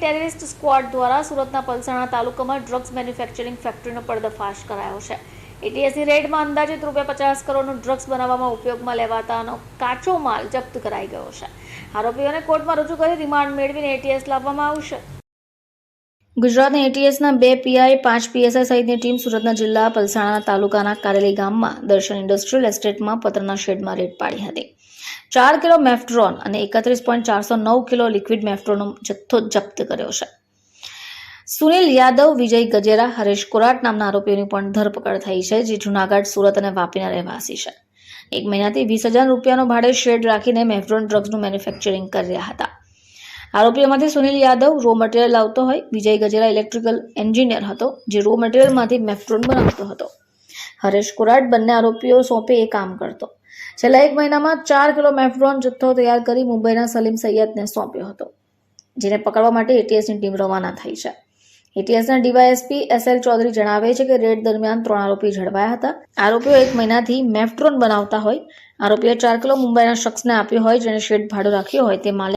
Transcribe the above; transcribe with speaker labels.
Speaker 1: Terrorist squad દ્વારા સુરતના પલસાણા તાલુકામાં ડ્રગ્સ મેન્યુફેક્ચરિંગ ફેક્ટરીનો પર્દાફાશ કરાયો છે. એટીએસની રેડમાં અંદાજિત રૂપિયા પચાસ કરોડનો ડ્રગ્સ બનાવવામાં ઉપયોગમાં લેવાતાનો કાચો માલ જપ્ત કરાઈ ગયો છે. આરોપીઓને કોર્ટમાં રજૂ કરી રિમાન્ડ મેળવીને એટીએસ લાવવામાં આવશે. ગુજરાતની એટીએસના બે પીઆઈ, પાંચ પીએસઆઈ સહિતની ટીમ સુરતના જિલ્લા પલસાણા તાલુકાના કારેલી ગામમાં દર્શન ઇન્ડસ્ટ્રીયલ એસ્ટેટમાં પતરના શેડમાં રેડ પાડી હતી. ચાર કિલો મેફ્ટ્રોન અને એકત્રીસ પોઈન્ટ ચારસો નવ કિલો લિક્વિડ મેફ્ટ્રોનનો જથ્થો જપ્ત કર્યો છે. સુનિલ યાદવ, વિજય ગજેરા, હરેશ કોરાટ નામના આરોપીઓની પણ ધરપકડ થઈ છે, જે જૂનાગઢ, સુરત અને વાપીના રહેવાસી છે. એક મહિનાથી વીસ હજાર રૂપિયાનો ભાડે શેડ રાખીને મેફ્રોન ડ્રગ્સનું મેન્યુફેક્ચરિંગ કરી રહ્યા હતા. આરોપીઓમાંથી સુનિલ યાદવ રો મટીરિયલ લાવતો હોય, વિજય ગજેરા ઇલેક્ટ્રિકલ એન્જિનિયર હતો, જે રો મટીરિયલમાંથી મેફ્રોન બનાવતો હતો. હરેશ કુરાટ બંને આરોપીઓ સોંપે એ કામ કરતો. છેલ્લા એક મહિનામાં ચાર કિલો મેફ્રોન જથ્થો તૈયાર કરી મુંબઈના સલીમ સૈયદને સોંપ્યો હતો, જેને પકડવા માટે એટીએસની ટીમ રવાના થઈ છે. એટીએસના ડીવાયએસપી એસ એલ ચૌધરી જણાવે છે કે રેડ દરમિયાન ત્રણ આરોપી ઝડપાયા હતા. આરોપીઓ એક મહિનાથી મેફ્ટ્રોન બનાવતા હોય. આરોપીએ ચાર કિલો મુંબઈના શખ્સને આપ્યો હોય જેને શેડ ભાડું રાખ્યો હોય, તે માલિક